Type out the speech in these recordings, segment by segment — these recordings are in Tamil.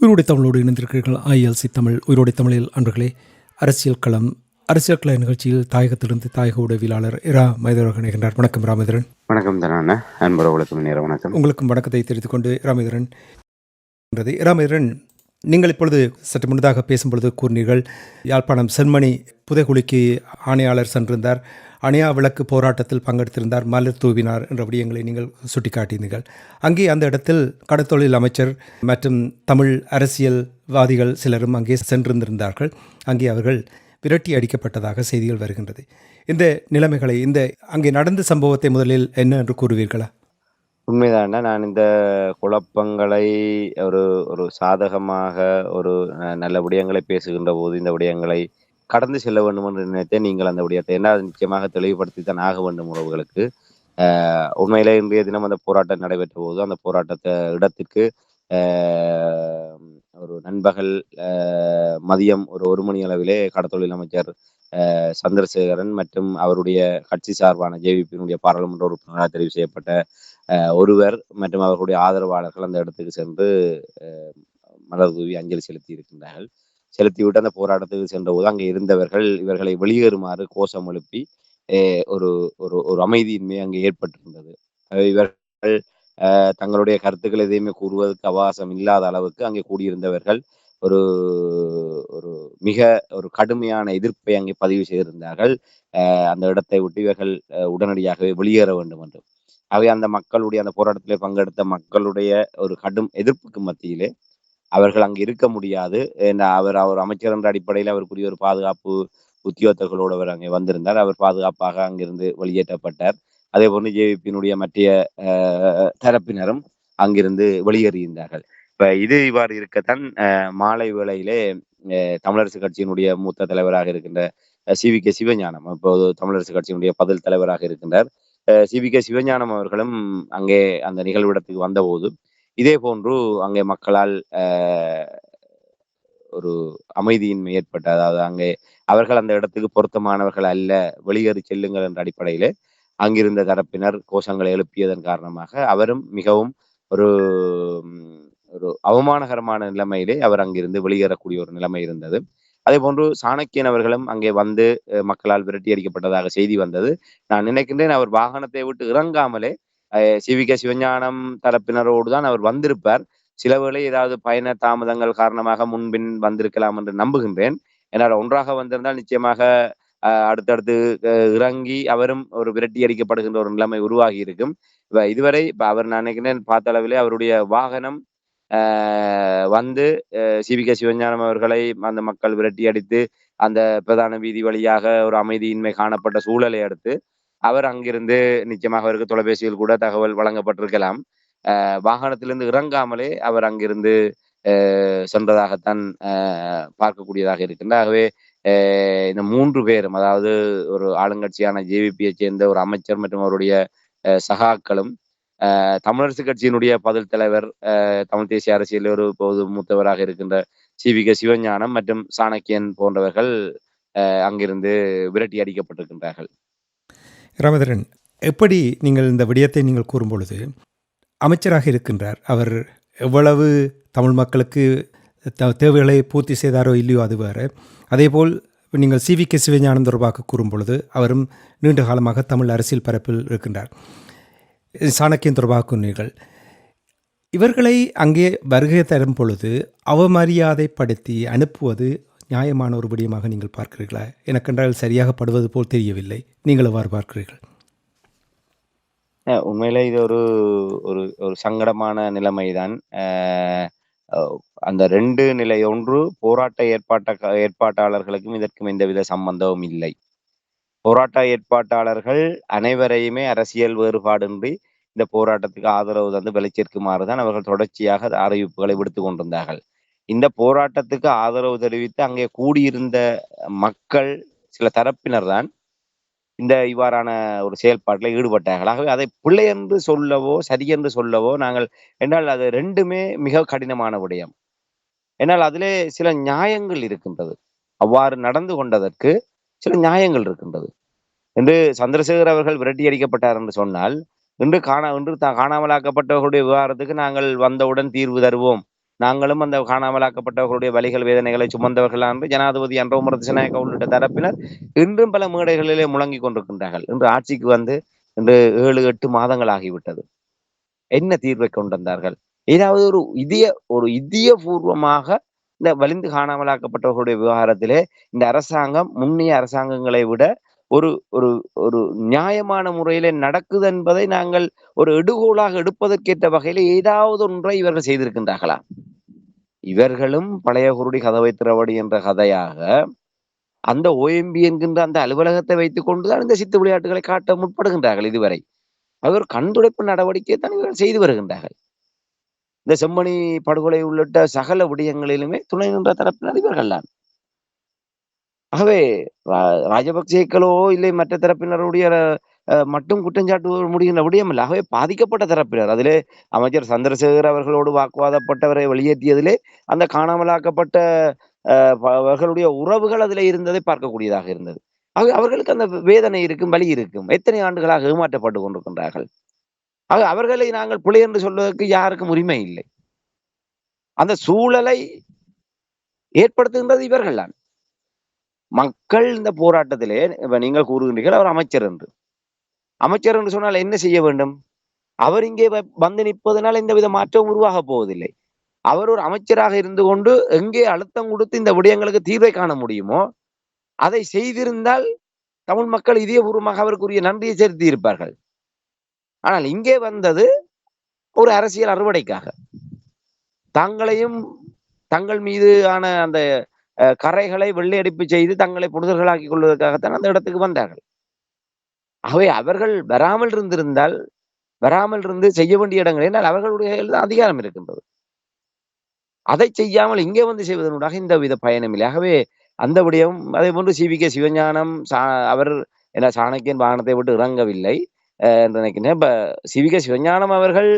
உயிரோடை தமிழோடு இணைந்திருக்கிறீர்கள். ஐஎல்சி தமிழ் உயிரோடை தமிழில். அன்பர்களே அரசியல் களம் அரசியல் கள நிகழ்ச்சியில் தாயகத்திலிருந்து தாயக உடவியலாளர் இரா மைதரகன் இணைகின்றார். வணக்கம் ராமேந்திரன். வணக்கம் தனான நேரம் வணக்கம். உங்களுக்கும் வணக்கத்தை தெரிவித்துக் கொண்டு ராமேந்திரன் ராமேந்திரன் நீங்கள் இப்பொழுது சற்று முன்னதாக பேசும்பொழுது கூறினீர்கள் யாழ்ப்பாணம் சென்மணி புதைகுழிக்கு ஆணையாளர் சென்றிருந்தார். அணையா விளக்கு போராட்டத்தில் பங்கெடுத்திருந்தார் மலர் தூவினார் என்ற விடயங்களை நீங்கள் சுட்டிக்காட்டினீர்கள். அங்கே அந்த இடத்தில் கடத்தொழில் அமைச்சர் மற்றும் தமிழ் அரசியல்வாதிகள் சிலரும் அங்கே சென்றிருந்திருந்தார்கள். அங்கே அவர்கள் விரட்டி அடிக்கப்பட்டதாக செய்திகள் வருகின்றது. இந்த நிலைமைகளை இந்த அங்கே நடந்த சம்பவத்தை முதலில் என்ன என்று கூறுவீர்களா? உண்மைதான நான் இந்த குழப்பங்களை ஒரு ஒரு சாதகமாக ஒரு நல்ல விடயங்களை பேசுகின்ற போது இந்த விடயங்களை கடந்து செல்ல வேண்டும் என்று நினைத்தேன் நீங்கள் அந்த விடயத்தை என்ன நிச்சயமாக தெளிவுபடுத்தி தான் ஆக வேண்டும் உறவுகளுக்கு. ஆஹ் உண்மையிலே இன்றைய தினம் அந்த போராட்டம் நடைபெற்ற போது அந்த போராட்டத்தை இடத்துக்கு ஒரு நண்பகல் ஆஹ் மதியம் ஒரு ஒரு மணி அளவிலே கடத்தொழில் அமைச்சர் ஆஹ் சந்திரசேகரன் மற்றும் அவருடைய கட்சி சார்பான ஜேவிபியினுடைய பாராளுமன்ற உறுப்பினராக தெரிவு செய்யப்பட்ட அஹ் ஒருவர் மற்றும் அவர்களுடைய ஆதரவாளர்கள் அந்த இடத்துக்கு சென்று அஹ் மலர் தூவி அஞ்சலி செலுத்தி இருக்கின்றார்கள். செலுத்திவிட்டு அந்த போராட்டத்துக்கு சென்றபோது அங்கே இருந்தவர்கள் இவர்களை வெளியேறுமாறு கோஷம் எழுப்பி அஹ் ஒரு ஒரு ஒரு அமைதியின்மை அங்கே ஏற்பட்டிருந்தது. இவர்கள் தங்களுடைய கருத்துக்கள் எதையுமே கூறுவதற்கு அவகாசம் இல்லாத அளவுக்கு அங்கே கூடியிருந்தவர்கள் ஒரு ஒரு மிக ஒரு கடுமையான எதிர்ப்பை அங்கே பதிவு செய்திருந்தார்கள். அஹ் அந்த இடத்தை விட்டு இவர்கள் அஹ் உடனடியாகவே வெளியேற வேண்டும் என்று. ஆகவே அந்த மக்களுடைய அந்த போராட்டத்திலே பங்கெடுத்த மக்களுடைய ஒரு கடும் எதிர்ப்புக்கு மத்தியிலே அவர்கள் அங்கு இருக்க முடியாது. அவர் அவர் அமைச்சர் என்ற அடிப்படையில் அவருக்குரிய ஒரு பாதுகாப்பு உத்தியோகத்தர்களோடு அவர் அங்கே வந்திருந்தார். அவர் பாதுகாப்பாக அங்கிருந்து வெளியேற்றப்பட்டார். அதே போன்று ஜேவிபியினுடைய மற்ற அஹ், தரப்பினரும் அங்கிருந்து வெளியேறியிருந்தார்கள். இப்ப இது இவ்வாறு இருக்கத்தான் அஹ், மாலை வேளையிலே அஹ், தமிழரசு கட்சியினுடைய மூத்த தலைவராக இருக்கின்ற சி வி கே சிவஞானம் இப்போது தமிழரசு கட்சியினுடைய பதில் தலைவராக இருக்கின்றார். சி வி கே சிவஞானம் அவர்களும் அங்கே அந்த நிகழ்விடத்துக்கு வந்தபோது இதே போன்று அங்கே மக்களால் ஒரு அமைதியின்மை ஏற்பட்ட அதாவது அங்கே அவர்கள் அந்த இடத்துக்கு பொருத்தமானவர்கள் அல்ல வெளியேறி செல்லுங்கள் என்ற அடிப்படையில அங்கிருந்த தரப்பினர் கோஷங்களை எழுப்பியதன் காரணமாக அவரும் மிகவும் ஒரு ஒரு அவமானகரமான நிலைமையிலே அவர் அங்கிருந்து வெளியேறக்கூடிய ஒரு நிலைமை இருந்தது. அதே போன்று சாணக்கியன் அவர்களும் அங்கே வந்து மக்களால் விரட்டி அடிக்கப்பட்டதாக செய்தி வந்தது. நான் நினைக்கின்றேன் அவர் வாகனத்தை விட்டு இறங்காமலே சிவிக சிவஞானம் தரப்பினரோடு தான் அவர் வந்திருப்பார். சில வேளை ஏதாவது பயண தாமதங்கள் காரணமாக முன்பின் வந்திருக்கலாம் என்று நம்புகின்றேன். ஏன்னா ஒன்றாக வந்திருந்தால் நிச்சயமாக அஹ், அடுத்தடுத்து இறங்கி அவரும் ஒரு விரட்டி அடிக்கப்படுகின்ற ஒரு நிலைமை உருவாகி இருக்கும். இப்ப இதுவரை இப்போ அவர் நான் நினைக்கிறேன் பார்த்த அளவிலே அவருடைய வாகனம் ஆஹ் வந்து சிவிக சிவஞானம் அவர்களை அந்த மக்கள் விரட்டி அடித்து அந்த பிரதான வீதி வழியாக ஒரு அமைதியின்மை காணப்பட்ட சூழலை அடுத்து அவர் அங்கிருந்து நிச்சயமாக அவருக்கு தொலைபேசியில் கூட தகவல் வழங்கப்பட்டிருக்கலாம். வாகனத்திலிருந்து இறங்காமலே அவர் அங்கிருந்து ஆஹ் சென்றதாகத்தான் ஆஹ் பார்க்கக்கூடியதாக இருக்கின்ற. ஆகவே ஆஹ் இந்த மூன்று பேரும் அதாவது ஒரு ஆளுங்கட்சியான ஜேவிபியை சேர்ந்த ஒரு அமைச்சர் மற்றும் அவருடைய சகாக்களும் ஆஹ் தமிழரசு கட்சியினுடைய பதில் தலைவர் தமிழ் தேசிய அரசியலில் ஒரு போது மூத்தவராக இருக்கின்ற சி வி கே சிவஞானம் மற்றும் சாணக்கியன் போன்றவர்கள் அங்கிருந்து விரட்டி அடிக்கப்பட்டிருக்கின்றார்கள். ராமதரன் எப்படி நீங்கள் இந்த விடயத்தை நீங்கள் கூறும்பொழுது அமைச்சராக இருக்கின்றார். அவர் எவ்வளவு தமிழ் மக்களுக்கு த- தேவைகளை பூர்த்தி செய்தாரோ இல்லையோ அது வேறு. அதேபோல் நீங்கள் சி வி கே சிவஞானம் தொடர்பாக கூறும்பொழுது அவரும் நீண்ட காலமாக தமிழ் அரசியல் பரப்பில் இருக்கின்றார். சாணக்கியம் தொடர்பாக கூறினீர்கள். இவர்களை அங்கே வருகை தரும் பொழுது அவமரியாதைப்படுத்தி அனுப்புவது நியாயமான ஒரு விடயமாக நீங்கள் பார்க்கிறீர்களா? எனக்கென்றால் சரியாக படுவது போல் தெரியவில்லை. நீங்கள் எவ்வாறு பார்க்கிறீர்கள்? அஹ் உண்மையிலே இது ஒரு ஒரு ஒரு சங்கடமான நிலைமைதான். அந்த ரெண்டு நிலை ஒன்று போராட்ட ஏற்பாட்ட ஏற்பாட்டாளர்களுக்கும் இதற்கும் எந்தவித சம்பந்தமும் இல்லை. போராட்ட ஏற்பாட்டாளர்கள் அனைவரையுமே அரசியல் வேறுபாடின்றி இந்த போராட்டத்துக்கு ஆதரவு தந்து விளைச்சேர்க்குமாறு தான் அவர்கள் தொடர்ச்சியாக அறிவிப்புகளை விடுத்து கொண்டிருந்தார்கள். இந்த போராட்டத்துக்கு ஆதரவு தெரிவித்து அங்கே கூடியிருந்த மக்கள் சில தரப்பினர் தான் இந்த இவ்வாறான ஒரு செயல்பாட்டில் ஈடுபட்டார்கள். ஆகவே அதை பிள்ளை என்று சொல்லவோ சரி என்று சொல்லவோ நாங்கள் என்றால் அது ரெண்டுமே மிக கடினமான விடயம். என்னால் அதிலே சில நியாயங்கள் இருக்கின்றது. அவ்வாறு நடந்து கொண்டதற்கு சில நியாயங்கள் இருக்கின்றது. என்று சந்திரசேகர் அவர்கள் விரட்டி அடிக்கப்பட்டார் என்று சொன்னால் இன்று காணா இன்று தா- காணாமலாக்கப்பட்டவர்களுடைய விவகாரத்துக்கு நாங்கள் வந்தவுடன் தீர்வு தருவோம். நாங்களும் அந்த காணாமலாக்கப்பட்டவர்களுடைய வலிகள் வேதனைகளை சுமந்தவர்கள் என்று ஜனாதிபதி அன்றோமர திசநாயக்க உள்ளிட்ட தரப்பினர் இன்றும் பல மேடைகளிலே முழங்கிக் கொண்டிருக்கின்றார்கள். இன்று ஆட்சிக்கு வந்து இன்று ஏழு எட்டு மாதங்கள் ஆகிவிட்டது என்ன தீர்வை கொண்டு வந்தார்கள்? ஏதாவது ஒரு இதய ஒரு இதயபூர்வமாக இந்த வலிந்து காணாமலாக்கப்பட்டவர்களுடைய விவகாரத்திலே இந்த அரசாங்கம் முன்னைய அரசாங்கங்களை விட ஒரு ஒரு ஒரு நியாயமான முறையிலே நடக்குது என்பதை நாங்கள் ஒரு எடுகோலாக எடுப்பதற்கேற்ற வகையில ஏதாவது ஒன்றை இவர்கள் செய்திருக்கின்றார்களா? இவர்களும் பழைய குருடி கதவை திறவடி என்ற கதையாக அந்த ஓஎம்பி என்கின்ற அந்த அலுவலகத்தை வைத்துக் கொண்டுதான் இந்த சித்து விளையாட்டுகளை காட்ட முற்படுகின்றார்கள் இதுவரை. அவர் கண்துடைப்பு நடவடிக்கையை தான் இவர்கள் செய்து வருகின்றார்கள். இந்த செம்மணி படுகொலை உள்ளிட்ட சகல விடயங்களிலுமே துணை நின்ற தரப்பினர் இவர்கள் தான் ஆகவே ரா- ராஜபக்சேக்களோ இல்லை மற்ற தரப்பினருடைய மட்டும் குற்றஞ்சாட்டு முடிகின்ற விடயம் ஆகவே பாதிக்கப்பட்ட தரப்பினர். அதிலே அமைச்சர் சந்திரசேகர் அவர்களோடு வாக்குவாதப்பட்டவரை வெளியேற்றியதிலே அந்த காணாமலாக்கப்பட்ட அஹ், ப- அவர்களுடைய உறவுகள் அதில் இருந்ததை பார்க்கக்கூடியதாக இருந்தது. ஆக அவர்களுக்கு அந்த வேதனை இருக்கும் வலி இருக்கும். எத்தனை ஆண்டுகளாக ஏமாற்றப்பட்டு கொண்டிருக்கின்றார்கள்? ஆக அவர்களை நாங்கள் பிழை என்று சொல்வதற்கு யாருக்கும் உரிமை இல்லை. அந்த சூழலை ஏற்படுத்துகின்றது இவர்கள் தான். மக்கள் இந்த போராட்டத்திலே நீங்கள் கூறுகின்றீர்கள் அவர் அமைச்சர் என்று. அமைச்சர் என்று சொன்னால் என்ன செய்ய வேண்டும்? அவர் இங்கே வந்து நிற்பதனால் எந்தவித மாற்றம் உருவாக போவதில்லை. அவர் ஒரு அமைச்சராக இருந்து கொண்டு எங்கே அழுத்தம் கொடுத்து இந்த விடயங்களுக்கு தீர்வை காண முடியுமோ அதை செய்திருந்தால் தமிழ் மக்கள் இதயபூர்வமாக அவருக்குரிய நன்றியை செலுத்தி இருப்பார்கள் ஆனால் இங்கே வந்தது ஒரு அரசியல் அறுவடைக்காக. தங்களையும் தங்கள் மீது ஆன அந்த கரைகளை வெள்ளையடிப்பு செய்து தங்களை புனிதர்களாக்கி கொள்வதற்காகத்தான் அந்த இடத்துக்கு வந்தார்கள். ஆகவே அவர்கள் வராமல் இருந்திருந்தால் வராமல் இருந்து செய்ய வேண்டிய இடங்கள் என்றால் அவர்களுடைய தான் அதிகாரம் இருக்கின்றது. அதை செய்யாமல் இங்கே வந்து செய்வதனூடாக இந்த வித பயணம் இல்லை. ஆகவே அந்த விடயம் அதே போன்று சி. கே. சிவஞானம் சா அவர் என்ன சாணக்கியன் வாகனத்தை விட்டு இறங்கவில்லை அஹ், என்று நினைக்கிறேன் இப்போ சி. கே. சிவஞானம் அவர்கள்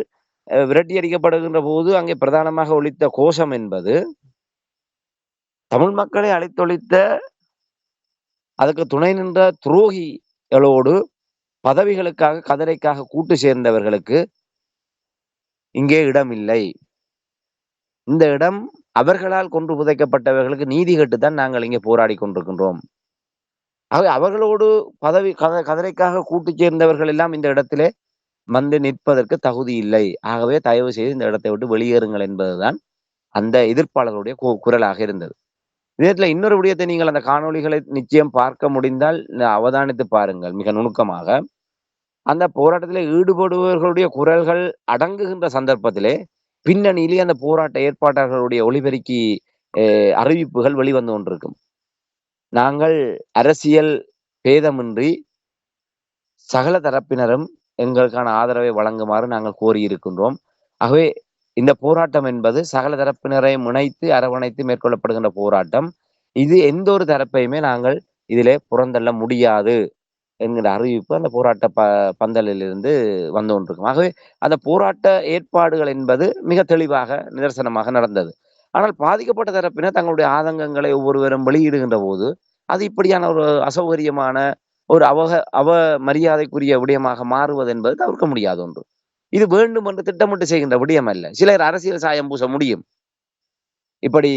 அஹ், விரட்டி அடிக்கப்படுகின்ற போது அங்கே பிரதானமாக ஒழித்த கோஷம் என்பது தமிழ் மக்களை அழைத்தொழித்த அதுக்கு துணை நின்ற துரோகிகளோடு பதவிகளுக்காக கதிரைக்காக கூட்டு சேர்ந்தவர்களுக்கு இங்கே இடம் இல்லை இந்த இடம் அவர்களால் கொன்று புதைக்கப்பட்டவர்களுக்கு நீதி கேட்டுத்தான் நாங்கள் இங்கே போராடி கொண்டிருக்கின்றோம். ஆகவே அவர்களோடு பதவி கத கதிரைக்காக கூட்டு சேர்ந்தவர்கள் எல்லாம் இந்த இடத்திலே வந்து நிற்பதற்கு தகுதி இல்லை. ஆகவே தயவு செய்து இந்த இடத்தை விட்டு வெளியேறுங்கள் என்பதுதான் அந்த எதிர்ப்பாளர்களுடைய கு- குரலாக இருந்தது. இதத்துல இன்னொரு விடயத்தை நீங்கள் அந்த காணொளிகளை நிச்சயம் பார்க்க முடிந்தால் அவதானித்து பாருங்கள். மிக நுணுக்கமாக அந்த போராட்டத்தில் ஈடுபடுபவர்களுடைய குரல்கள் அடங்குகின்ற சந்தர்ப்பத்திலே பின்னணியிலே அந்த போராட்ட ஏற்பாட்டாளர்களுடைய ஒளிபெருக்கி அஹ், அறிவிப்புகள் வெளிவந்து கொண்டிருக்கும். நாங்கள் அரசியல் பேதமின்றி சகல தரப்பினரும் எங்களுக்கான ஆதரவை வழங்குமாறு நாங்கள் கோரியிருக்கின்றோம். ஆகவே இந்த போராட்டம் என்பது சகல தரப்பினரையும் இணைத்து அரவணைத்து மேற்கொள்ளப்படுகின்ற போராட்டம். இது எந்த ஒரு தரப்பையுமே நாங்கள் இதிலே புறந்தள்ள முடியாது. என்கிற அறிவிப்பு அந்த போராட்ட ப பந்தலிலிருந்து வந்து கொண்டிருக்கும். ஆகவே அந்த போராட்ட ஏற்பாடுகள் என்பது மிக தெளிவாக நிதர்சனமாக நடந்தது. ஆனால் பாதிக்கப்பட்ட தரப்பினர் தங்களுடைய ஆதங்கங்களை ஒவ்வொருவரும் வெளியிடுகின்ற போது அது இப்படியான ஒரு அசௌகரியமான ஒரு அவக அவ மரியாதைக்குரிய விடயமாக மாறுவது என்பது தவிர்க்க முடியாத ஒன்று. இது வேண்டும் என்று திட்டமிட்டு செய்கின்ற விடயம் அல்ல. சிலர் அரசியல் சாயம் பூச முடியும். இப்படி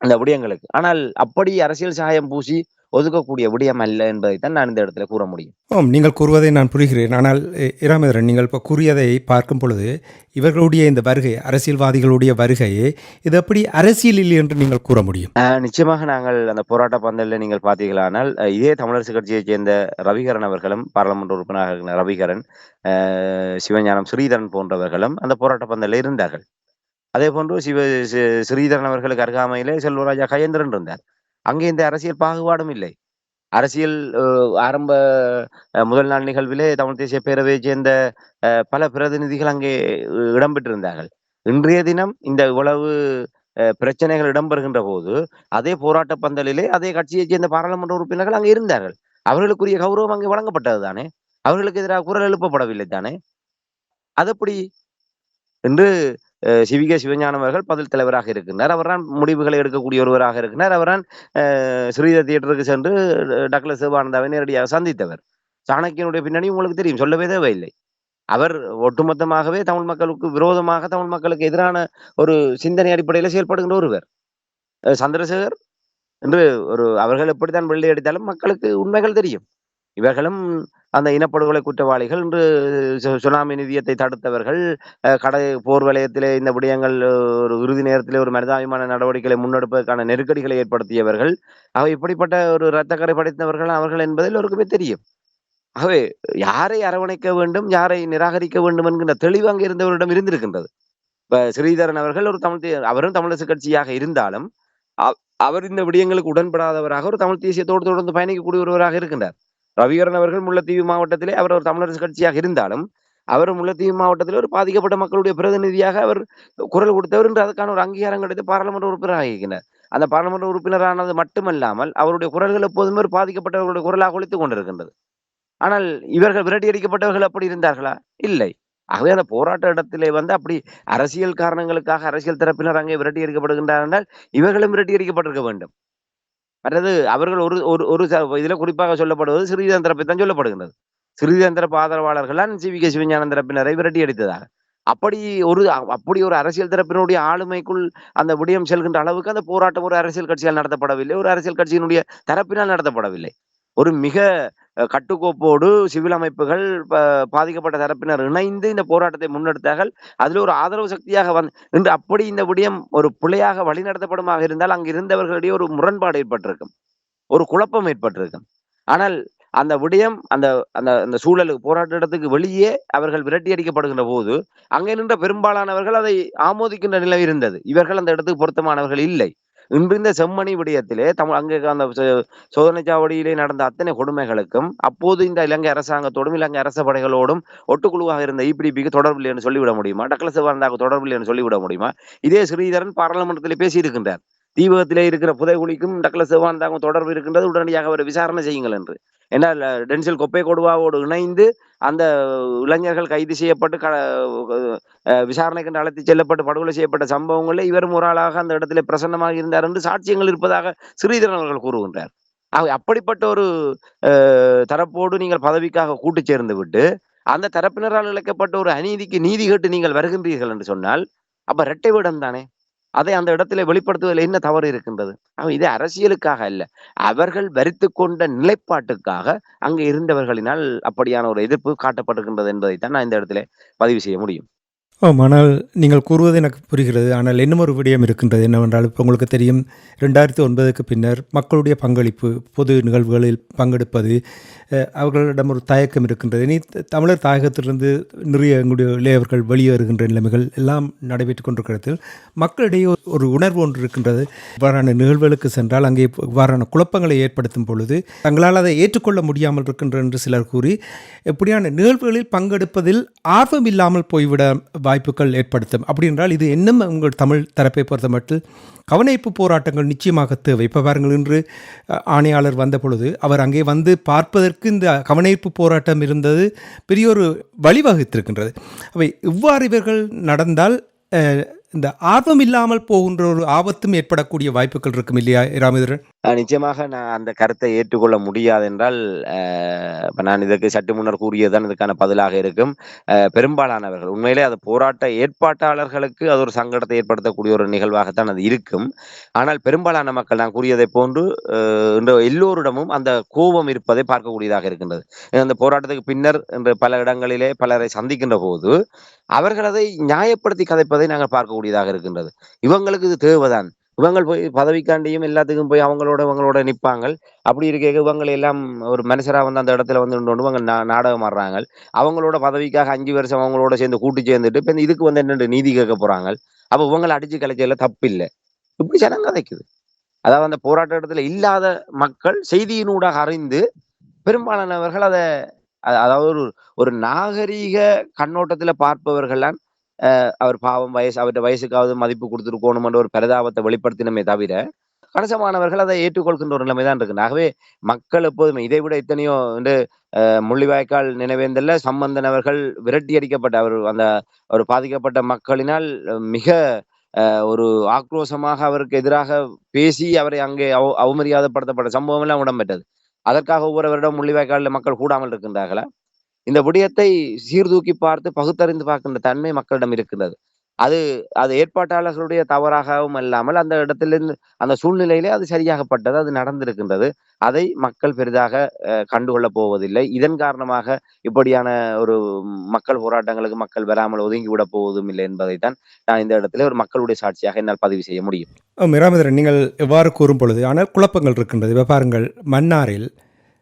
அந்த விடயங்களுக்கு. ஆனால் அப்படி அரசியல் சாயம் பூசி ஒதுக்கக்கூடிய விடயம் அல்ல என்பதைத்தான் நான் இந்த இடத்துல கூற முடியும். ஆம் நீங்கள் கூறுவதை நான் புரிகிறேன். ஆனால் இ- இராமேந்திரன் நீங்கள் இப்போ கூறியதை பார்க்கும் பொழுது இவர்களுடைய இந்த வருகை அரசியல்வாதிகளுடைய வருகையை இது எப்படி அரசியல் இல்லை என்று நீங்கள் கூற முடியும்? நிச்சயமாக நாங்கள் அந்த போராட்ட பந்தலில் நீங்கள் பார்த்தீர்களானால் இதே தமிழரசு கட்சியைச் சேர்ந்த ரவிகரன் அவர்களும் பாராளுமன்ற உறுப்பினராக ரவிகரன் சிவஞானம் ஸ்ரீதரன் போன்றவர்களும் அந்த போராட்ட பந்தலில் இருந்தார்கள். அதே போன்று சிவ ஸ்ரீதரன் அவர்களுக்கு அருகாமையிலே செல்வராஜா கயேந்திரன் இருந்தார். அங்கே இந்த அரசியல் பாகுபாடும் இல்லை. அரசியல் ஆரம்ப முதல் நாள் நிகழ்விலே தமிழ் தேசிய பேரவையைச் சேர்ந்த அஹ், பல பிரதிநிதிகள் அங்கே இடம்பெற்றிருந்தார்கள். இன்றைய தினம் இந்த இவ்வளவு அஹ், பிரச்சனைகள் இடம்பெறுகின்ற போது அதே போராட்ட பந்தலிலே அதே கட்சியைச் சேர்ந்த பாராளுமன்ற உறுப்பினர்கள் அங்கே இருந்தார்கள். அவர்களுக்குரிய கௌரவம் அங்கே வழங்கப்பட்டது தானே? அவர்களுக்கு எதிராக குரல் எழுப்பப்படவில்லை தானே? அது என்று சிவிக சிவஞானம் அவர்கள் பதில் தலைவராக இருக்கின்றார். அவர்தான் முடிவுகளை எடுக்கக்கூடிய ஒருவராக இருக்கின்றார். அவர்தான் அஹ், ஸ்ரீதர் தியேட்டருக்கு சென்று டக்ளஸ் சிவானந்தாவை நேரடியாக சந்தித்தவர். சாணக்கியனுடைய பின்னணி உங்களுக்கு தெரியும். சொல்லவே தேவையில்லை. அவர் ஒட்டுமொத்தமாகவே தமிழ் மக்களுக்கு விரோதமாக தமிழ் மக்களுக்கு எதிரான ஒரு சிந்தனை அடிப்படையில செயல்படுகின்ற ஒருவர். சந்திரசேகர் என்று ஒரு அவர்கள் எப்படித்தான் வெள்ளை அடித்தாலும் மக்களுக்கு உண்மைகள் தெரியும். இவர்களும் அந்த இனப்படுகொலை குற்றவாளிகள் என்று சுனாமி நிதியத்தை தடுத்தவர்கள். அஹ், கடை போர் வலயத்திலே இந்த விடயங்கள் ஒரு இறுதி நேரத்திலே ஒரு மனிதாபிமான நடவடிக்கைகளை முன்னெடுப்பதற்கான நெருக்கடிகளை ஏற்படுத்தியவர்கள். அவை இப்படிப்பட்ட ஒரு இரத்தக்கரை படைத்தவர்கள் அவர்கள் என்பதில் ஒருக்குமே தெரியும். ஆகவே யாரை அரவணைக்க வேண்டும் யாரை நிராகரிக்க வேண்டும் என்கின்ற தெளிவு அங்கே இருந்தவரிடம் இருந்திருக்கின்றது. இப்ப ஸ்ரீதரன் அவர்கள் ஒரு தமிழ் அவரும் தமிழரசு கட்சியாக இருந்தாலும் அவர் இந்த விடயங்களுக்கு உடன்படாதவராக ஒரு தமிழ் தேசியத்தோடு தொடர்ந்து பயணிக்கக்கூடிய ஒருவராக இருக்கின்றார். ரவிகரன் அவர்கள் முல்லைத்தீவு மாவட்டத்திலே அவர் ஒரு தமிழரசு கட்சியாக இருந்தாலும் அவர் முல்லைத்தீவு மாவட்டத்தில் ஒரு பாதிக்கப்பட்ட மக்களுடைய பிரதிநிதியாக அவர் குரல் கொடுத்தவர் என்று அதுக்கான ஒரு அங்கீகாரம் கிடைத்து பாராளுமன்ற உறுப்பினராக இருக்கிறார் அந்த பாராளுமன்ற உறுப்பினரானது மட்டுமல்லாமல் அவருடைய குரல்கள் எப்போதுமே ஒரு பாதிக்கப்பட்டவர்களுடைய குரலாக ஒழித்துக் கொண்டிருக்கின்றது. ஆனால் இவர்கள் விரட்டியடிக்கப்பட்டவர்கள் அப்படி இருந்தார்களா? இல்லை. ஆகவே அந்த போராட்ட இடத்திலே வந்து அப்படி அரசியல் காரணங்களுக்காக அரசியல் தரப்பினர் அங்கே விரட்டி அடிக்கப்படுகின்றார் என்றால் இவர்களும் விரட்டி அடிக்கப்பட்டிருக்க வேண்டும். மற்றது அவர்கள் ஒரு ஒரு ஒரு இதில் இதுல குறிப்பாக சொல்லப்படுவது சிறிதன் தரப்பை தான் சொல்லப்படுகின்றது. சிறிதன் தரப்பு ஆதரவாளர்களால் சி வி கே சிவஞானம் தரப்பினரை விரட்டி அடித்ததாக. அப்படி ஒரு அப்படி ஒரு அரசியல் தரப்பினுடைய ஆளுமைக்குள் அந்த விடயம் செல்கின்ற அளவுக்கு அந்த போராட்டம் ஒரு அரசியல் கட்சியால் நடத்தப்படவில்லை. ஒரு அரசியல் கட்சியினுடைய தரப்பினால் நடத்தப்படவில்லை. ஒரு மிக கட்டுக்கோப்போடு சிவில் அமைப்புகள் ப- பாதிக்கப்பட்ட தரப்பினர் இணைந்து இந்த போராட்டத்தை முன்னெடுத்தார்கள். அதில் ஒரு ஆதரவு சக்தியாக வந்து இன்று அப்படி இந்த விடயம் ஒரு பிழையாக வழிநடத்தப்படுமாக இருந்தால் அங்கு இருந்தவர்களிடையே ஒரு முரண்பாடு ஏற்பட்டிருக்கும். ஒரு குழப்பம் ஏற்பட்டிருக்கும். ஆனால் அந்த விடயம் அந்த அந்த அந்த சூழலுக்கு போராட்ட இடத்துக்கு வெளியே அவர்கள் விரட்டி அடிக்கப்படுகின்ற போது அங்கே நின்ற பெரும்பாலானவர்கள் அதை ஆமோதிக்கின்ற நிலை இருந்தது. இவர்கள் அந்த இடத்துக்கு பொருத்தமானவர்கள் இல்லை. இன்று இந்த செம்மணி விடயத்திலே தமிழ் அங்கே அந்த சோதனைச்சாவடியிலே சோதனை சாவடியிலே நடந்த அத்தனை கொடுமைகளுக்கும் அப்போது இந்த இலங்கை அரசாங்கத்தோடும் இலங்கை அரச படைகளோடும் ஒட்டுக்குழுவாக இருந்த இபிடிபிக்கு தொடர்பில்லை என்று சொல்லிவிட முடியுமா? டக்ளஸ் வாழ்ந்தாக்கு தொடர்பு என்று சொல்லிவிட முடியுமா? இதே ஸ்ரீதரன் பாராளுமன்றத்திலே பேசியிருக்கின்றார். தீபகத்திலே இருக்கிற புதைகுழிக்கும் டக்ளஸ் சிவானந்தாக்கும் தொடர்பு இருக்கின்றது. உடனடியாக அவரை விசாரணை செய்யுங்கள் என்று. ஏன்னா டென்சில் கொப்பை கொடுவாவோடு இணைந்து அந்த இளைஞர்கள் கைது செய்யப்பட்டு க விசாரணைக்கு என்று அழைத்து செல்லப்பட்டு படுகொலை செய்யப்பட்ட சம்பவங்களில் இவரும் ஒரு ஆளாக அந்த இடத்துல பிரசன்னமாக இருந்தார் என்று சாட்சியங்கள் இருப்பதாக ஸ்ரீதரன் அவர்கள் கூறுகின்றார். ஆக அப்படிப்பட்ட ஒரு தரப்போடு நீங்கள் பதவிக்காக கூட்டு சேர்ந்து விட்டு அந்த தரப்பினரால் இழைக்கப்பட்ட ஒரு அநீதிக்கு நீதி கேட்டு நீங்கள் வருகின்றீர்கள் என்று சொன்னால் அப்ப இரட்டை விடம் தானே? அதை அந்த இடத்திலே வெளிப்படுத்துவதில் என்ன தவறு இருக்கின்றது? அவன் இது அரசியலுக்காக அல்ல. அவர்கள் வரித்து கொண்ட நிலைப்பாட்டுக்காக அங்கே இருந்தவர்களினால் அப்படியான ஒரு எதிர்ப்பு காட்டப்பட்டிருக்கின்றது என்பதைத்தான் நான் இந்த இடத்துல பதிவு செய்ய முடியும். ஆம் ஆனால் நீங்கள் கூறுவது எனக்கு புரிகிறது. ஆனால் இன்னும் ஒரு விடயம் இருக்கின்றது என்னவென்றால் இப்போ உங்களுக்கு தெரியும் ரெண்டாயிரத்தி ஒன்பதுக்கு பின்னர் மக்களுடைய பங்களிப்பு பொது நிகழ்வுகளில் பங்கெடுப்பது அவர்களிடம் ஒரு தயக்கம் இருக்கின்றது. இனி தமிழர் தாயகத்திலிருந்து நிறைய எங்களுடைய இளையவர்கள் வெளியேறுகின்ற நிலைமைகள் எல்லாம் நடைபெற்று கொண்டிருக்கிறது. மக்களிடையே ஒரு- ஒரு உணர்வு ஒன்று இருக்கின்றது. இவ்வாறான நிகழ்வுகளுக்கு சென்றால் அங்கே இவ்வாறான குழப்பங்களை ஏற்படுத்தும் பொழுது தங்களால் அதை ஏற்றுக்கொள்ள முடியாமல் இருக்கின்ற என்று சிலர் கூறி இப்படியான நிகழ்வுகளில் பங்கெடுப்பதில் ஆர்வம் இல்லாமல் போய்விட வாய்ப்புகள் ஏற்படுத்தும். அப்படி என்றால் இது இன்னும் உங்கள் தமிழ் தரப்பை பொறுத்த மட்டும் கவனிப்பு போராட்டங்கள் நிச்சயமாக தேவை. இப்போ பாருங்கள் இன்று ஆணையாளர் வந்த பொழுது அவர் அங்கே வந்து பார்ப்பதற்கு இந்த கவனிப்பு போராட்டம் இருந்தது பெரிய ஒரு வழிவகுத்திருக்கின்றது. அவை இவ்வாறு இவர்கள் நடந்தால் இந்த ஆர்வம் இல்லாமல் போகின்ற ஒரு ஆபத்தும் ஏற்படக்கூடிய வாய்ப்புகள் இருக்கும் இல்லையா ராமேந்திரன் நிச்சயமாக நான் அந்த கருத்தை ஏற்றுக்கொள்ள முடியாது என்றால் அஹ், நான் இதற்கு சற்று முன்னர் கூறியதுதான் இதுக்கான பதிலாக இருக்கும். அஹ், பெரும்பாலானவர்கள் உண்மையிலே அது போராட்ட ஏற்பாட்டாளர்களுக்கு அது ஒரு சங்கடத்தை ஏற்படுத்தக்கூடிய ஒரு நிகழ்வாகத்தான் அது இருக்கும். ஆனால் பெரும்பாலான மக்கள் நான் கூறியதை போன்று அஹ், எல்லோரிடமும் அந்த கோபம் இருப்பதை பார்க்கக்கூடியதாக இருக்கின்றது. அந்த போராட்டத்துக்கு பின்னர் இன்று பல இடங்களிலே பலரை சந்திக்கின்ற போது அவர்கள் அதை நியாயப்படுத்தி கதைப்பதை நாங்கள் பார்க்கக்கூடியதாக இருக்கின்றது. இவங்களுக்கு இது தேவைதான். இவங்கள் போய் பதவிக்காண்டியும் எல்லாத்துக்கும் போய் அவங்களோட இவங்களோட நிற்பாங்க அப்படி இருக்க இவங்களை எல்லாம் ஒரு மனுஷராக வந்து அந்த இடத்துல வந்து கொண்டு இவங்க நா- நாடகம் ஆடுறாங்க அவங்களோட பதவிக்காக அஞ்சு வருஷம் அவங்களோட சேர்ந்து கூட்டு சேர்ந்துட்டு இப்போ இந்த இதுக்கு வந்து என்ன நீதி கேட்க போறாங்க அப்போ இவங்களை அடிச்சு கலைச்சல தப்பு இல்லை இப்படி ஜனம் கதைக்குது. அதாவது அந்த போராட்ட இடத்துல இல்லாத மக்கள் செய்தியினூடாக அறிந்து பெரும்பாலானவர்கள் அதை அதாவது ஒரு ஒரு நாகரீக கண்ணோட்டத்துல பார்ப்பவர்கள்லாம் அவர் பாவம் வயசு அவருடைய வயசுக்காவது மதிப்பு கொடுத்துருக்கணும்ன்ற ஒரு பிரதாபத்தை வெளிப்படுத்தினமே தவிர கணிசமானவர்கள் அதை ஏற்றுக்கொள்கின்ற ஒரு நிலைமை தான் இருக்கு. ஆகவே மக்கள் எப்போதுமே இதை விட எத்தனையோ வந்து அஹ், முள்ளிவாய்க்கால் நினைவேந்தல்ல சம்பந்தன் அவர்கள் விரட்டி அடிக்கப்பட்ட அவர் அந்த ஒரு பாதிக்கப்பட்ட மக்களினால் மிக அஹ், ஒரு ஆக்ரோஷமாக அவருக்கு எதிராக பேசி அவரை அங்கே அவ அவமரியாதைப்படுத்தப்பட்ட சம்பவம் எல்லாம் இடம்பெற்றது அதற்காக ஒவ்வொரு வருடம் முள்ளிவாய்க்காலில் மக்கள் கூடாமல் இருக்கின்றார்களா? இந்த விடயத்தை சீர்தூக்கி பார்த்து பகுத்தறிந்து பார்க்கின்ற தன்மை மக்களிடம் இருக்கின்றது. அது அது ஏற்பாட்டாளர்களுடைய தவறாகவும் அல்லாமல் அந்த இடத்திலிருந்து அந்த சூழ்நிலையிலே அது சரியாகப்பட்டது அது நடந்திருக்கின்றது. அதை மக்கள் பெரிதாக அஹ், கண்டுகொள்ளப் போவதில்லை. இதன் காரணமாக இப்படியான ஒரு மக்கள் போராட்டங்களுக்கு மக்கள் வராமல் ஒதுங்கி விட போவதும் இல்லை என்பதைத்தான் நான் இந்த இடத்துல ஒரு மக்களுடைய சாட்சியாக என்னால் பதிவு செய்ய முடியும். மிராமதரன் நீங்கள் எவ்வாறு கூறும் பொழுது ஆனால் குழப்பங்கள் இருக்கின்றது. இப்ப மன்னாரில்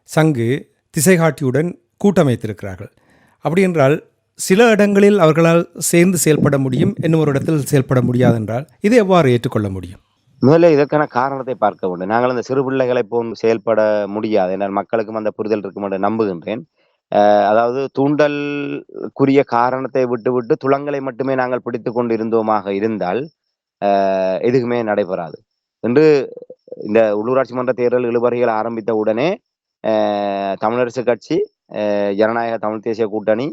சங்கு திசைகாட்டியுடன் கூட்டமைத்திருக்கிறார்கள். அப்படி என்றால் சில இடங்களில் அவர்களால் சேர்ந்து செயல்பட முடியும் இன்னும் ஒரு இடத்தில் செயல்பட முடியாது என்றால் இதை எவ்வாறு ஏற்றுக்கொள்ள முடியும்? முதல்ல இதற்கான காரணத்தை பார்க்க வேண்டும். நாங்கள் அந்த சிறு பிள்ளைகளை போன்று செயல்பட முடியாது. என்றால் மக்களுக்கும் அந்த புரிதல் இருக்கும் என்று நம்புகின்றேன். அதாவது அதாவது தூண்டலுக்குரிய காரணத்தை விட்டுவிட்டு துளங்களை மட்டுமே நாங்கள் பிடித்து கொண்டு இருந்தோமாக இருந்தால் எதுக்குமே நடைபெறாது. என்று இந்த உள்ளூராட்சி மன்ற தேர்தல் இழுபறிகள் ஆரம்பித்த உடனே தமிழரசு கட்சி ஜனநாயக தமிழ் தேசிய கூட்டணி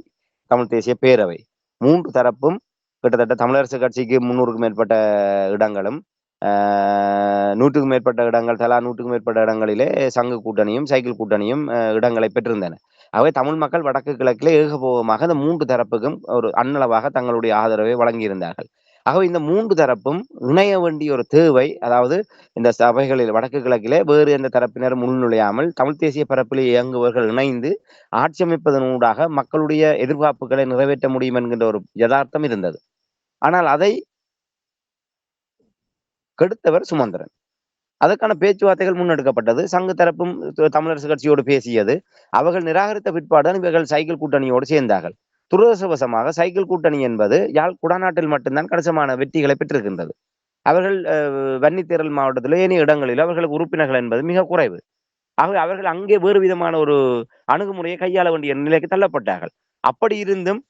தமிழ் தேசிய பேரவை. மூன்று தரப்பும் கிட்டத்தட்ட தமிழரசு கட்சிக்கு முன்னூறுக்கும் மேற்பட்ட இடங்களும் ஆஹ் நூற்றுக்கும் மேற்பட்ட இடங்கள் தலா நூற்றுக்கும் மேற்பட்ட இடங்களிலே சங்கு கூட்டணியும் சைக்கிள் கூட்டணியும் இடங்களை பெற்றிருந்தன. ஆகவே தமிழ் மக்கள் வடக்கு கிழக்கிலே ஏகபோகமாக இந்த மூன்று தரப்புக்கும் ஒரு அன்னளவாக தங்களுடைய ஆதரவை வழங்கியிருந்தார்கள். ஆகவே இந்த மூன்று தரப்பும் இணைய வேண்டிய ஒரு தேவை. அதாவது இந்த சபைகளில் வடக்கு கிழக்கிலே வேறு எந்த தரப்பினர் உள்நுழையாமல் தமிழ் தேசிய பரப்பில் இயங்குபவர்கள் இணைந்து ஆட்சி அமைப்பதன் ஊடாக மக்களுடைய எதிர்பார்ப்புகளை நிறைவேற்ற முடியும் என்கின்ற ஒரு யதார்த்தம் இருந்தது. ஆனால் அதை கெடுத்தவர் சுமந்திரன். அதற்கான பேச்சுவார்த்தைகள் முன்னெடுக்கப்பட்டது. சங்கு தரப்பும் தமிழரசு கட்சியோடு பேசியது. அவர்கள் நிராகரித்த பிற்பாடுதான் இவர்கள் சைக்கிள் கூட்டணியோடு சேர்ந்தார்கள். துரதசவசமாக சைக்கிள் கூட்டணி என்பது யாழ் குடாநாட்டில் மட்டும்தான் கணிசமான வெற்றிகளை பெற்றிருக்கின்றது. அவர்கள் அஹ், வன்னித்தேரல் மாவட்டத்தில் ஏனைய இடங்களில் அவர்களுக்கு உறுப்பினர்கள் என்பது மிக குறைவு. ஆகவே அவர்கள் அங்கே வேறு விதமான ஒரு அணுகுமுறையை கையாள வேண்டிய நிலைக்கு தள்ளப்பட்டார்கள். அப்படி இருந்தும்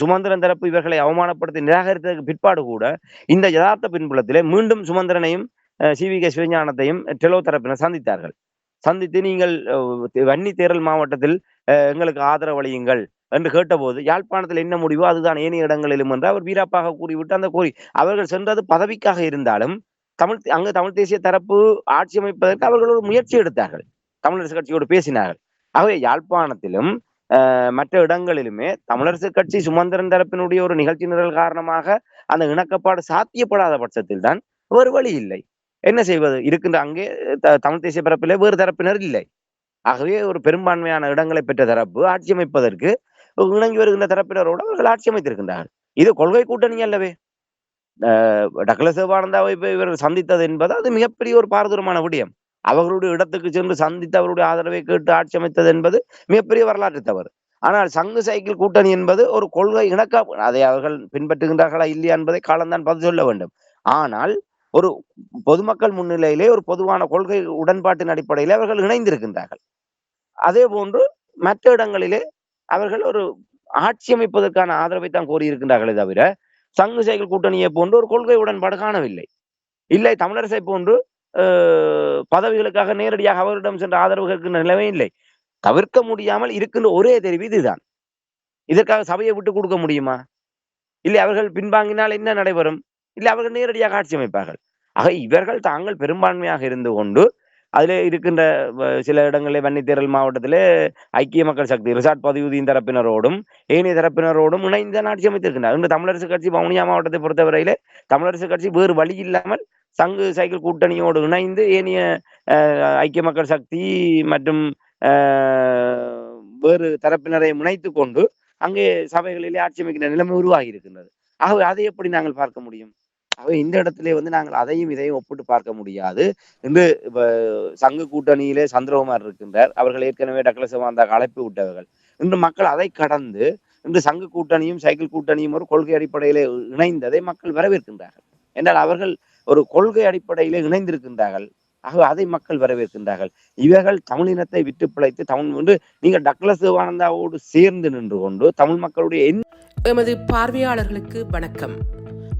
சுமந்திரன் தரப்பு இவர்களை அவமானப்படுத்தி நிராகரித்ததற்கு பிற்பாடு கூட இந்த யதார்த்த பின்புலத்திலே மீண்டும் சுமந்திரனையும் சி. வி. கே. சிவஞானத்தையும் டெலோ தரப்பினர் சந்தித்தார்கள். சந்தித்து நீங்கள் வன்னி தேரல் மாவட்டத்தில் அஹ், எங்களுக்கு ஆதரவு அளியுங்கள் என்று கேட்டபோது யாழ்ப்பாணத்தில் என்ன முடிவோ அதுதான் ஏனைய இடங்களிலும் என்று அவர் வீராப்பாக கூறிவிட்டு அந்த கோரி அவர்கள் சென்றது பதவிக்காக இருந்தாலும் தமிழ் அங்கு தமிழ் தேசிய தரப்பு ஆட்சி அமைப்பதற்கு அவர்கள் ஒரு முயற்சி எடுத்தார்கள். தமிழரசு கட்சியோடு பேசினார்கள். ஆகவே யாழ்ப்பாணத்திலும் மற்ற இடங்களிலுமே தமிழரசு கட்சி சுமந்திரன் தரப்பினுடைய ஒரு நிகழ்ச்சி நிரல் காரணமாக அந்த இணக்கப்பாடு சாத்தியப்படாத பட்சத்தில் தான் வேறு வழி இல்லை. என்ன செய்வது? இருக்கின்ற அங்கே த- தமிழ் தேசிய பரப்பிலே வேறு தரப்பினர் இல்லை. ஆகவே ஒரு பெரும்பான்மையான இடங்களை பெற்ற தரப்பு ஆட்சி அமைப்பதற்கு இணங்கி வருகின்ற தரப்பினரோடு அவர்கள் ஆட்சி அமைத்திருக்கின்றார்கள். இது கொள்கை கூட்டணி அல்லவே. அஹ் சிவானந்தாவை இவர்கள் சந்தித்தது என்பது அது மிகப்பெரிய ஒரு பாரதூரமான விடயம். அவர்களுடைய இடத்துக்கு சென்று சந்தித்து அவருடைய ஆதரவை கேட்டு ஆட்சி அமைத்தது என்பது மிகப்பெரிய வரலாற்று தவறு. ஆனால் சங்கு சைக்கிள் கூட்டணி என்பது ஒரு கொள்கை இணக்க அதை அவர்கள் பின்பற்றுகின்றார்களா இல்லையா என்பதை காலம்தான் பதில் சொல்ல வேண்டும். ஆனால் ஒரு பொதுமக்கள் முன்னிலையிலே ஒரு பொதுவான கொள்கை உடன்பாட்டின் அடிப்படையில் அவர்கள் இணைந்திருக்கின்றார்கள். அதே போன்று மற்ற இடங்களிலே அவர்கள் ஒரு ஆட்சி அமைப்பதற்கான ஆதரவை தான் கோரியிருக்கின்றார்களே தவிர சங்கு சைக்கிள் கூட்டணியை போன்று ஒரு கொள்கை உடன்பாடு காணவில்லை இல்லை தமிழரசை போன்று பதவிகளுக்காக நேரடியாக அவரிடம் சென்ற ஆதரவு கேட்கின்ற நிலைமை இல்லை. தவிர்க்க முடியாமல் இருக்கின்ற ஒரே தெரிவு இதுதான். இதற்காக சபையை விட்டு கொடுக்க முடியுமா? இல்லை அவர்கள் பின்வாங்கினால் என்ன நடைபெறும்? இல்லை அவர்கள் நேரடியாக ஆட்சி அமைப்பார்கள். ஆக இவர்கள் தாங்கள் பெரும்பான்மையாக இருந்து கொண்டு அதிலே இருக்கின்ற சில இடங்களில் வன்னித்தேரல் மாவட்டத்திலே ஐக்கிய மக்கள் சக்தி ரிசார்ட் பதிவுதியின் தரப்பினரோடும் ஏனைய தரப்பினரோடும் இணைந்து தான் ஆட்சி அமைத்திருக்கின்றனர் இன்று தமிழரசு கட்சி வவுனியா மாவட்டத்தை பொறுத்தவரையிலே தமிழரசு கட்சி வேறு வழி இல்லாமல் சங்கு சைக்கிள் கூட்டணியோடு இணைந்து ஏனைய அஹ், ஐக்கிய மக்கள் சக்தி மற்றும் வேறு தரப்பினரை முனைத்து கொண்டு அங்கே சபைகளிலே ஆட்சி அமைக்கின்ற நிலைமை உருவாகி இருக்கின்றது. ஆகவே அதை எப்படி நாங்கள் பார்க்க முடியும்? ஆகவே இந்த இடத்திலே வந்து நாங்கள் அதையும் இதையும் ஒப்பிட்டு பார்க்க முடியாது. என்று இப்ப சங்கு கூட்டணியிலே சந்திரகுமார் இருக்கின்றார். அவர்கள் ஏற்கனவே டக்ளஸ் அழைப்பு விட்டவர்கள். இன்று மக்கள் அதை கடந்து இன்று சங்கு கூட்டணியும் சைக்கிள் கூட்டணியும் ஒரு கொள்கை அடிப்படையிலே இணைந்ததை மக்கள் வரவேற்கின்றார்கள். என்றால் அவர்கள் ஒரு கொள்கை அடிப்படையிலே இணைந்திருக்கின்றார்கள். ஆகவே அதை மக்கள் வரவேற்கின்றார்கள். இவர்கள் தமிழினத்தை விட்டு பிழைத்து தமிழ் என்று நீங்கள் டக்ளஸ் சிவானந்தாவோடு சேர்ந்து நின்று கொண்டு தமிழ் மக்களுடைய எமது பார்வையாளர்களுக்கு வணக்கம்.